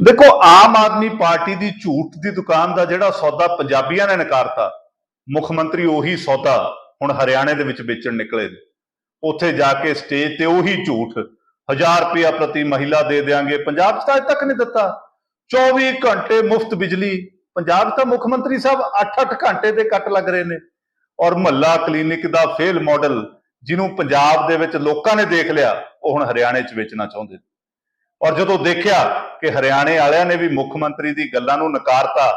ਦੇਖੋ, ਆਮ ਆਦਮੀ ਪਾਰਟੀ ਦੀ ਝੂਠ ਦੀ ਦੁਕਾਨ ਦਾ ਜਿਹੜਾ ਸੌਦਾ ਪੰਜਾਬੀਆਂ ਨੇ ਨਕਾਰਤਾ, ਮੁੱਖ ਮੰਤਰੀ ਉਹੀ ਸੌਦਾ ਹੁਣ ਹਰਿਆਣੇ ਦੇ ਵਿੱਚ ਵੇਚਣ ਨਿਕਲੇ ਉੱਥੇ ਜਾ ਕੇ ਸਟੇਜ ਤੇ ਉਹੀ ਝੂਠ 1000 ਰੁਪਇਆ ਪ੍ਰਤੀ ਮਹਿਲਾ ਦੇ ਦੇਾਂਗੇ ਪੰਜਾਬ 'ਚ ਤਾਂ ਅਜੇ ਤੱਕ ਨਹੀਂ ਦਿੱਤਾ। 24 ਘੰਟੇ ਮੁਫਤ ਬਿਜਲੀ, ਪੰਜਾਬ 'ਚ ਤਾਂ ਮੁੱਖ ਮੰਤਰੀ ਸਾਹਿਬ 8-8 ਘੰਟੇ ਦੇ ਕੱਟ ਲੱਗ ਰਹੇ ਨੇ। ਔਰ ਮਹੱਲਾ ਕਲੀਨਿਕ ਦਾ ਫੇਲ ਮਾਡਲ, ਜਿਹਨੂੰ ਪੰਜਾਬ ਦੇ ਵਿੱਚ ਲੋਕਾਂ ਨੇ ਦੇਖ ਲਿਆ, ਉਹ ਹੁਣ ਹਰਿਆਣੇ 'ਚ ਵੇਚਣਾ ਚਾਹੁੰਦੇ ਨੇ। ਔਰ ਜਦੋਂ ਦੇਖਿਆ ਕਿ ਹਰਿਆਣੇ ਵਾਲਿਆਂ ਨੇ ਵੀ ਮੁੱਖ ਮੰਤਰੀ ਦੀ ਗੱਲਾਂ ਨੂੰ ਨਕਾਰਤਾ,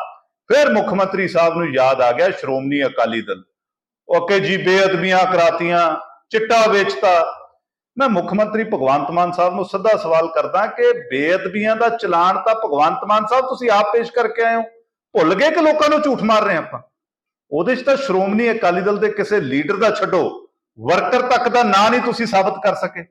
ਫਿਰ ਮੁੱਖ ਮੰਤਰੀ ਸਾਹਿਬ ਨੂੰ ਯਾਦ ਆ ਗਿਆ ਸ਼੍ਰੋਮਣੀ ਅਕਾਲੀ ਦਲ। ਓਕੇ ਜੀ ਬੇਅਦਬੀਆਂ ਕਰਾਤੀਆਂ, ਚਿੱਟਾ ਵੇਚਤਾ। ਮੈਂ ਮੁੱਖ ਮੰਤਰੀ ਭਗਵੰਤ ਮਾਨ ਸਾਹਿਬ ਨੂੰ ਸਿੱਧਾ ਸਵਾਲ ਕਰਦਾ ਕਿ ਬੇਅਦਬੀਆਂ ਦਾ ਚਲਾਨ ਤਾਂ ਭਗਵੰਤ ਮਾਨ ਸਾਹਿਬ ਤੁਸੀਂ ਆਪ ਪੇਸ਼ ਕਰਕੇ ਆਏ ਹੋ। ਭੁੱਲ ਗਏ ਕਿ ਲੋਕਾਂ ਨੂੰ ਝੂਠ ਮਾਰ ਰਹੇ ਆਪਾਂ? ਉਹਦੇ 'ਚ ਤਾਂ ਸ਼੍ਰੋਮਣੀ ਅਕਾਲੀ ਦਲ ਦੇ ਕਿਸੇ ਲੀਡਰ ਦਾ ਛੱਡੋ, ਵਰਕਰ ਤੱਕ ਦਾ ਨਾਂ ਨਹੀਂ ਤੁਸੀਂ ਸਾਬਤ ਕਰ ਸਕੇ।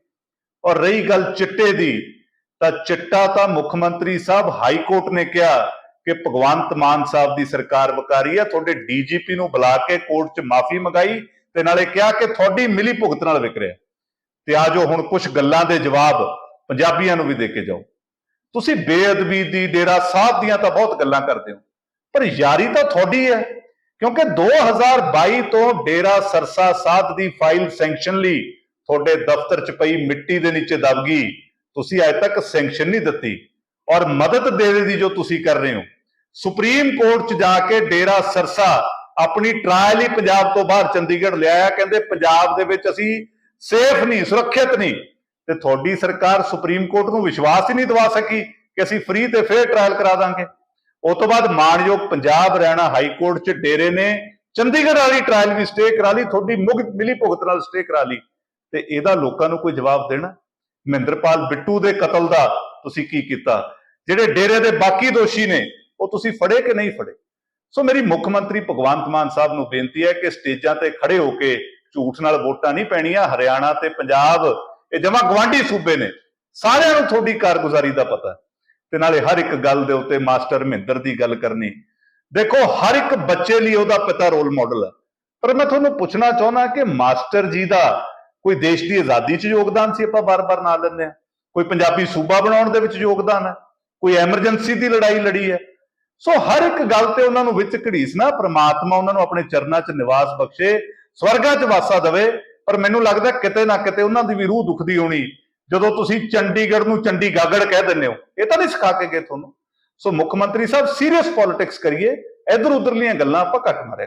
ਔਰ ਰਹੀ ਗੱਲ ਚਿੱਟੇ ਦੀ ਤਾਂ ਚਿੱਟਾ ਤਾਂ ਮੁੱਖ ਮੰਤਰੀ ਸਾਹਿਬ ਹਾਈ ਕੋਰਟ ਨੇ ਕਿਹਾ ਕਿ ਭਗਵੰਤ ਮਾਨ ਸਾਹਿਬ ਦੀ ਸਰਕਾਰ ਵਕਾਰੀ ਹੈ ਤੁਹਾਡੇ ਡੀਜੀਪੀ ਨੂੰ ਬੁਲਾ ਕੇ ਕੋਰਟ 'ਚ ਮਾਫੀ ਮੰਗਾਈ ਤੇ ਨਾਲੇ ਕਿਹਾ ਕਿ ਤੁਹਾਡੀ ਮਿਲੀ ਭੁਗਤ ਨਾਲ ਵਿਕ ਰਿਹਾ। ਤੇ ਆ ਜੋ ਹੁਣ ਕੁਝ ਗੱਲਾਂ ਦੇ ਜਵਾਬ ਪੰਜਾਬੀਆਂ ਨੂੰ ਵੀ ਦੇ ਕੇ ਜਾਓ। ਤੁਸੀਂ ਬੇਅਦਬੀ ਦੀ ਡੇਰਾ ਸਾਹਿਬ ਦੀਆਂ ਤਾਂ ਬਹੁਤ ਗੱਲਾਂ ਕਰਦੇ ਹੋ, ਪਰ ਯਾਰੀ ਤਾਂ ਤੁਹਾਡੀ ਹੈ, ਕਿਉਂਕਿ 2022 ਤੋਂ ਡੇਰਾ ਸਰਸਾ ਸਾਧ ਦੀ ਫਾਈਲ ਸੈਂਕਸ਼ਨ ਲਈ ਤੁਹਾਡੇ ਦਫ਼ਤਰ 'ਚ ਪਈ ਮਿੱਟੀ ਦੇ ਨੀਚੇ ਦਬ ਗਈ। ਤੁਸੀਂ ਅਜੇ ਤੱਕ ਸੈਂਕਸ਼ਨ ਨਹੀਂ ਦਿੱਤੀ ਔਰ ਮਦਦ ਦੇਣ ਦੀ ਜੋ ਤੁਸੀਂ ਕਰ ਰਹੇ ਹੋ, ਸੁਪਰੀਮ ਕੋਰਟ 'ਚ ਜਾ ਕੇ ਡੇਰਾ ਸਰਸਾ ਆਪਣੀ ਟ੍ਰਾਇਲ ਹੀ ਪੰਜਾਬ ਤੋਂ ਬਾਹਰ ਚੰਡੀਗੜ੍ਹ ਲਿਆਇਆ ਕਹਿੰਦੇ ਪੰਜਾਬ ਦੇ ਵਿੱਚ ਅਸੀਂ ਸੇਫ ਨਹੀਂ, ਸੁਰੱਖਿਅਤ ਨਹੀਂ। ਤੇ ਤੁਹਾਡੀ ਸਰਕਾਰ ਸੁਪਰੀਮ ਕੋਰਟ ਨੂੰ ਵਿਸ਼ਵਾਸ ਹੀ ਨਹੀਂ ਦਿਵਾ ਸਕੀ ਕਿ ਅਸੀਂ ਫ੍ਰੀ ਤੇ ਫੇਅਰ ਟ੍ਰਾਇਲ ਕਰਾ ਦਾਂਗੇ। ਉਸ ਤੋਂ ਬਾਅਦ ਮਾਨਯੋਗ ਪੰਜਾਬ ਹਰਿਆਣਾ ਹਾਈ ਕੋਰਟ 'ਚ ਡੇਰੇ ਨੇ ਚੰਡੀਗੜ੍ਹ ਵਾਲੀ ਟ੍ਰਾਇਲ ਵੀ ਸਟੇ ਕਰਾ ਲਈ, ਤੁਹਾਡੀ ਮੁਗਤ ਮਿਲੀ ਭੁਗਤ ਨਾਲ ਸਟੇ ਕਰਾ ਲਈ। ਤੇ ਇਹਦਾ ਲੋਕਾਂ ਨੂੰ ਕੋਈ ਜਵਾਬ ਦੇਣਾ? ਮਹਿੰਦਰਪਾਲ ਬਿੱਟੂ ਦੇ ਕਤਲ ਦਾ ਤੁਸੀਂ ਕੀ ਕੀਤਾ? ਜਿਹੜੇ ਡੇਰੇ ਦੇ ਬਾਕੀ ਦੋਸ਼ੀ ਨੇ, ਉਹ ਤੁਸੀਂ ਫੜੇ ਕਿ ਨਹੀਂ ਫੜੇ? ਸੋ ਮੇਰੀ ਮੁੱਖ ਮੰਤਰੀ ਭਗਵੰਤ ਮਾਨ ਸਾਹਿਬ ਨੂੰ ਬੇਨਤੀ ਹੈ ਕਿ ਸਟੇਜਾਂ ਤੇ ਖੜੇ ਹੋ ਕੇ ਝੂਠ ਨਾਲ ਵੋਟਾਂ ਨਹੀਂ ਪੈਣੀਆਂ। ਹਰਿਆਣਾ ਤੇ ਪੰਜਾਬ, ਇਹ ਜਮਾ ਗਵਾਂਢੀ ਸੂਬੇ ਨੇ। ਸਾਰਿਆਂ ਨੂੰ ਤੁਹਾਡੀ ਕਾਰਗੁਜ਼ਾਰੀ ਦਾ ਪਤਾ ਤੇ ਨਾਲੇ ਹਰ ਇੱਕ ਗੱਲ ਦੇ ਉੱਤੇ ਮਾਸਟਰ ਮਹਿੰਦਰ ਦੀ ਗੱਲ ਕਰਨੀ। ਦੇਖੋ, ਹਰ ਇੱਕ ਬੱਚੇ ਲਈ ਉਹਦਾ ਪਿਤਾ ਰੋਲ ਮਾਡਲ ਹੈ। ਪਰ ਮੈਂ ਤੁਹਾਨੂੰ ਪੁੱਛਣਾ ਚਾਹੁੰਦਾ ਕਿ ਮਾਸਟਰ ਜੀ ਦਾ ਕੋਈ ਦੇਸ਼ ਦੀ ਆਜ਼ਾਦੀ 'ਚ ਯੋਗਦਾਨ ਸੀ ਆਪਾਂ ਬਾਰ-ਬਾਰ ਨਾਂ ਲੈਂਦੇ ਆ ਕੋਈ ਪੰਜਾਬੀ ਸੂਬਾ ਬਣਾਉਣ ਦੇ ਵਿੱਚ ਯੋਗਦਾਨ ਹੈ, ਕੋਈ ਐਮਰਜੈਂਸੀ ਦੀ ਲੜਾਈ ਲੜੀ ਹੈ। ਸੋ ਹਰ ਇੱਕ ਗੱਲ ਤੇ ਉਹਨਾਂ ਨੂੰ ਵਿੱਚ ਘੜੀਸਣਾ ਪ੍ਰਮਾਤਮਾ ਉਹਨਾਂ ਨੂੰ ਆਪਣੇ ਚਰਨਾਂ 'ਚ ਨਿਵਾਸ ਬਖਸ਼ੇ, ਸਵਰਗਾਂ 'ਚ ਵਾਸਾ ਦੇਵੇ, ਪਰ ਮੈਨੂੰ ਲੱਗਦਾ ਕਿਤੇ ਨਾ ਕਿਤੇ ਉਹਨਾਂ ਦੀ ਵੀ ਰੂਹ ਦੁਖਦੀ ਹੋਣੀ, ਜਦੋਂ ਤੁਸੀਂ ਚੰਡੀਗੜ੍ਹ ਨੂੰ ਚੰਡੀਗਾਗੜ ਕਹਿ ਦਿੰਦੇ ਹੋ। ਇਹ ਤਾਂ ਨਹੀਂ ਸਿਖਾ ਕੇ ਗਏ ਤੁਹਾਨੂੰ। ਸੋ ਮੁੱਖ ਮੰਤਰੀ ਸਾਹਿਬ ਸੀਰੀਅਸ ਪੋਲਿਟਿਕਸ ਕਰੀਏ ਇਧਰ ਉਧਰਲੀਆਂ ਗੱਲਾਂ ਆਪਾਂ ਘੱਟ ਮਾਰਿਆ